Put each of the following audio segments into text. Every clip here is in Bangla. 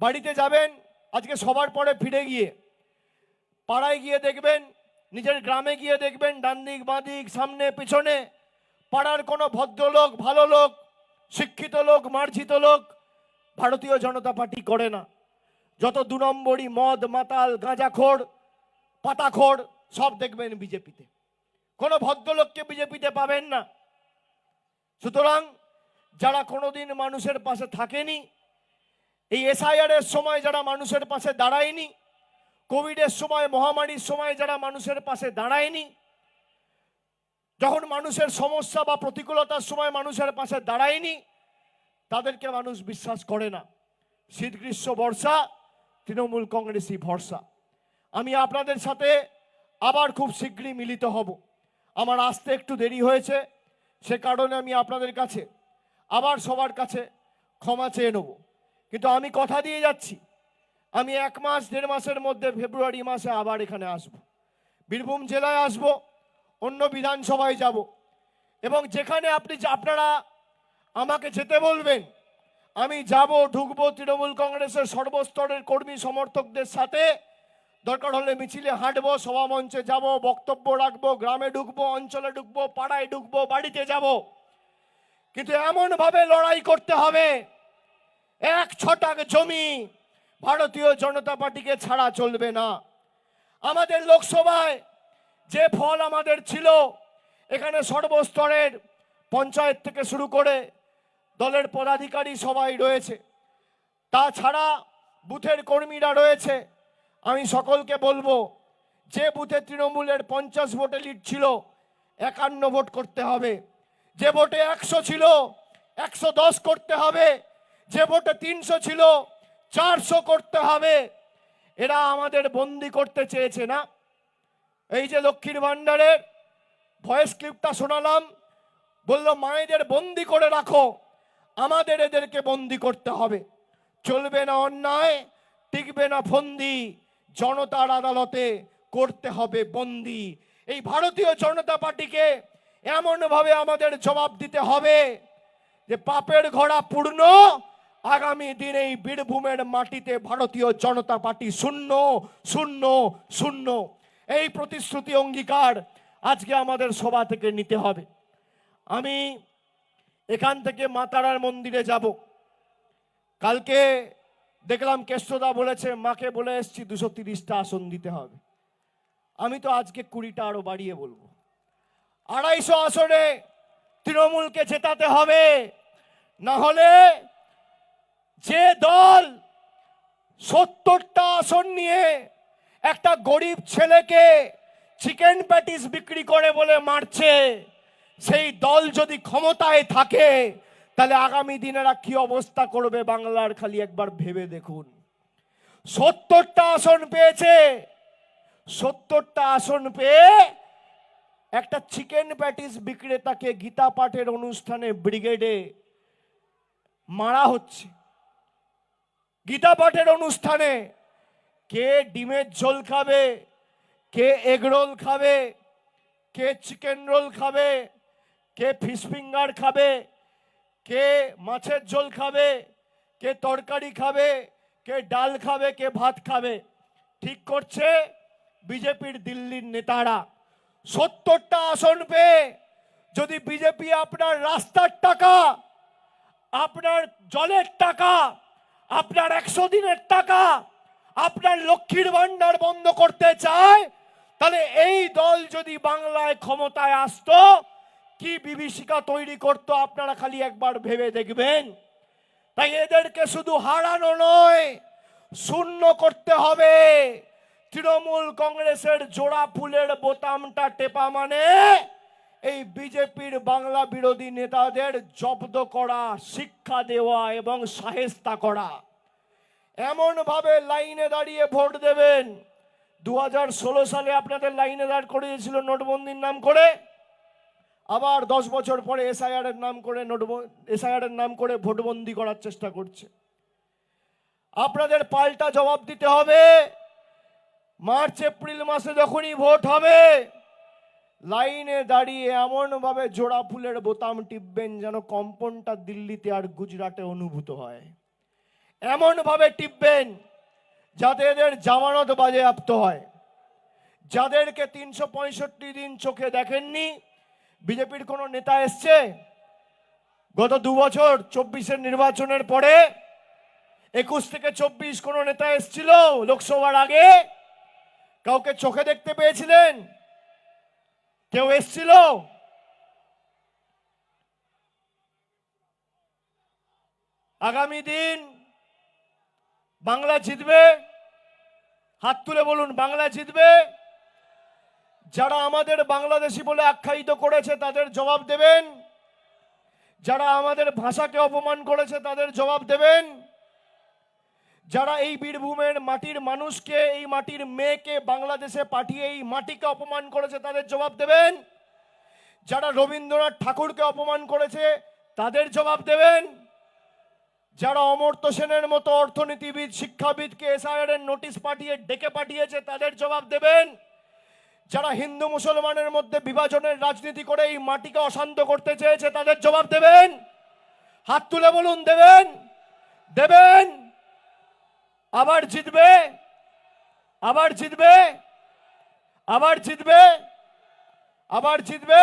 বাড়িতে যাবেন, আজকে সবার পরে ফিরে গিয়ে পাড়ায় গিয়ে দেখবেন, নিজের গ্রামে গিয়ে দেখবেন ডান দিক বাঁ দিক সামনে, পিছনে, পাড়ার কোনো ভদ্রলোক, ভালো লোক, শিক্ষিত লোক, মার্জিত লোক, ভারতীয় জনতা পার্টি করে না। যত দু নম্বরই মদ, মাতাল, গাঁজাখোর, পাতাখোর, সব দেখবেন বিজেপিতে। কোনো ভদ্রলোককে বিজেপিতে পাবেন না। সুতরাং যারা কোনোদিন মানুষের পাশে থাকেনি এই এসআইআর এর সময় যারা মানুষের পাশে দাঁড়ায়নি, কোভিডের সময়, মহামারীর সময় যারা মানুষের পাশে দাঁড়ায়নি, যখন মানুষের সমস্যা বা প্রতিকূলতার সময় মানুষের পাশে দাঁড়ায়নি, তাদেরকে মানুষ বিশ্বাস করে না। শীত গ্রীষ্ম বর্ষা, তৃণমূল কংগ্রেসই ভরসা। আমি আপনাদের সাথে আবার খুব শীঘ্রই মিলিত হব। আমার আসতে একটু দেরি হয়েছে, সে কারণে আমি আপনাদের কাছে, আবার সবার কাছে ক্ষমা চেয়ে নেব। কিন্তু আমি কথা দিয়ে যাচ্ছি। আমি এক মাস, দেড় মাসের মধ্যে ফেব্রুয়ারি মাসে আবার এখানে আসব। বীরভূম জেলায় আসব, অন্য বিধানসভায় যাব। এবং যেখানে আপনি আপনারা আমাকে যেতে বলবেন, আমি যাব, ঢুকবো তৃণমূল কংগ্রেসের সর্বস্তরের কর্মী সমর্থকদের সাথে। দরকার হলে মিছিলে হাঁটবো সভামঞ্চে যাব, বক্তব্য রাখব, গ্রামে ঢুকবো, অঞ্চলে ঢুকবো, পাড়ায় ঢুকবো, বাড়িতে যাব। কিন্তু এমনভাবে লড়াই করতে হবে এক ছটাক জমি ভারতীয় জনতা পার্টিকে ছাড়া চলবে না। আমাদের লোকসভায় যে ফল আমাদের ছিল, এখানে সর্বস্তরের পঞ্চায়েত থেকে শুরু করে দলের পদাধিকারী সবাই রয়েছে। তাছাড়া বুথের কর্মীরা রয়েছে। আমি সকলকে বলব, যে বুথে তৃণমূলের পঞ্চাশ ভোটে লিড ছিল, একান্ন ভোট করতে হবে। যে ভোটে একশো ছিল, একশো দশ করতে হবে। যে ভোটে তিনশো ছিল, চারশো করতে হবে। এরা আমাদের বন্দি করতে চেয়েছে না। এই যে লক্ষ্মীর ভাণ্ডারের ভয়েস ক্লিপটা শোনালাম, বলল, মায়েদের বন্দি করে রাখো, আমাদের এদেরকে বন্দি করতে হবে। চলবে না অন্যায়, টিকবে না ফন্দি, জনতার আদালতে করতে হবে বন্দি। এই ভারতীয় জনতা পার্টিকে এমনভাবে আমাদের জবাব দিতে হবে যে, পাপের ঘোড়া পূর্ণ আগামী দিন এই বীরভূমের মাটিতে ভারতীয় জনতা পার্টি শূন্য শূন্য শূন্য। এই প্রতিশ্রুতি অঙ্গীকার আজকে আমাদের সভা থেকে নিতে হবে। আমি এখান থেকে মাতারার মন্দিরে যাব। কালকে দেখলাম কেষ্টদা বলেছে, মাকে বলে এসছি, দুশো তিরিশটা আসন দিতে হবে। আমি তো আজকে কুড়িটা আরও বাড়িয়ে বলব। আড়াইশো আসনে তৃণমূলকে জেতাতে হবে। না হলে যে দল সত্তরটা আসন নিয়ে একটা গরিব ছেলেকে চিকেন প্যাটিস বিক্রি করে বলে মারছে, সেই দল যদি ক্ষমতায় থাকে, তাহলে আগামী দিনেরা কি অবস্থা করবে বাংলার? খালি একবার ভেবে দেখুন। সত্তরটা আসন পেয়েছে, সত্তরটা আসন পেয়ে একটা চিকেন প্যাটিস বিক্রেতাকে গীতা পাঠের অনুষ্ঠানে ব্রিগেডে মারা হচ্ছে। গীতা পাঠের অনুষ্ঠানে কে ডিমের ঝোল খাবে, কে এগ রোল খাবে, কে চিকেন রোল খাবে, কে ফিশ ফিঙ্গার খাবে, কে মাছের ঝোল খাবে, কে তরকারি খাবে, কে ডাল খাবে, কে ভাত খাবে। ঠিক করছে বিজেপির দিল্লির নেতারা। সত্তরটা আসন পেয়ে যদি বিজেপি আপনার রাস্তার টাকা, আপনার জলের টাকা আপনার একশো দিনের টাকা আপনার লক্ষ্মীর ভান্ডার বন্ধ করতে চায়, তাহলে এই দল যদি বাংলায় ক্ষমতায় আসতো, কি বিভীষিকা তৈরি করত আপনারা খালি একবার ভেবে দেখবেন? তাই এদেরকে শুধু হারানো নয়, শূন্য করতে হবে। তৃণমূল কংগ্রেসের জোড়া ফুলের বোতামটা টেপা মানে এই বিজেপির বাংলা বিরোধী নেতাদের জব্দ করা, শিক্ষা দেওয়া এবং সাহেস্তা করা। এমন ভাবে লাইনে দাঁড়িয়ে ভোট দেবেন। দু হাজার ষোলো সালে আপনাদের লাইনে দাঁড় করিয়েছিল নোটবন্দির নাম করে। আবার দশ বছর পরে এসআইআর এর নাম করে নোট এসআইআর এর নাম করে ভোটবন্দি করার চেষ্টা করছে। আপনাদের পাল্টা জবাব দিতে হবে। মার্চ, এপ্রিল মাসে যখনই ভোট হবে লাইনে দাঁড়িয়ে এমনভাবে জোড়া ফুলের বোতাম টিপবেন যেন কম্পনটা দিল্লিতে আর গুজরাটে অনুভূত হয়। এমনভাবে টিপবেন যাতে এদের জামানত বাজেয়াপ্ত হয়। যাদেরকে তিনশো পঁয়ষট্টি দিন চোখে দেখেননি, বিজেপির কোনো নেতা এসছে? গত দু বছর চব্বিশের নির্বাচনের পরে একুশ থেকে চব্বিশ কোনো নেতা এসছিল লোকসভার আগে? কাউকে চোখে দেখতে পেয়েছিলেন? কেউ এসছিল? আগামী দিন বাংলা জিতবে? হাত তুলে বলুন, বাংলা জিতবে? যারা আমাদের বাংলাদেশি বলে আখ্যায়িত করেছে, তাদের জবাব দেবেন। যারা আমাদের ভাষাকে অপমান করেছে, তাদের জবাব দেবেন। যারা এই বীরভূমের মাটির মানুষকে, এই মাটির মেয়েকে বাংলাদেশে পাঠিয়ে এই মাটিকে অপমান করেছে, তাদের জবাব দেবেন? যারা রবীন্দ্রনাথ ঠাকুরকে অপমান করেছে, তাদের জবাব দেবেন? যারা অমর্ত্য সেনের মতো অর্থনীতিবিদ, শিক্ষাবিদকে এসআইআর এর নোটিশ পাঠিয়ে, ডেকে পাঠিয়েছে, তাদের জবাব দেবেন? যারা হিন্দু মুসলমানের মধ্যে বিভাজনের রাজনীতি করে এই মাটিকে অশান্ত করতে চেয়েছে, তাদের জবাব দেবেন? হাত তুলে বলুন, দেবেন? দেবেন? আবার জিতবে আবার জিতবে আবার জিতবে আবার জিতবে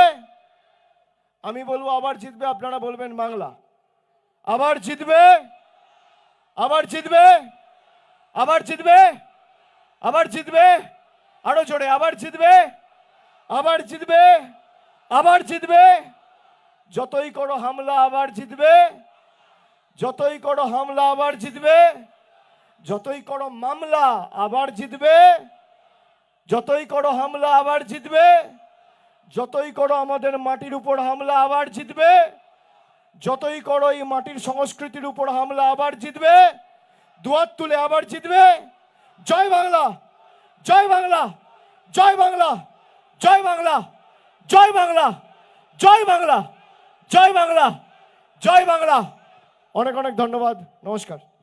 আমি বলব আবার জিতবে আপনারা বলবেন বাংলা আবার জিতবে আবার জিতবে আবার জিতবে আবার জিতবে আরও জোরে আবার জিতবে আবার জিতবে আবার জিতবে যতই করো হামলা আবার জিতবে যতই করো হামলা আবার জিতবে যতই করো মামলা, আবার জিতবে। যতই করো হামলা, আবার জিতবে। যতই করো আমাদের মাটির উপর হামলা, আবার জিতবে। যতই করো এই মাটির সংস্কৃতির উপর হামলা, আবার জিতবে। দুয়ার তুলে আবার জিতবে। জয় বাংলা জয় বাংলা জয় বাংলা জয় বাংলা জয় বাংলা জয় বাংলা জয় বাংলা জয় বাংলা। অনেক অনেক ধন্যবাদ। নমস্কার।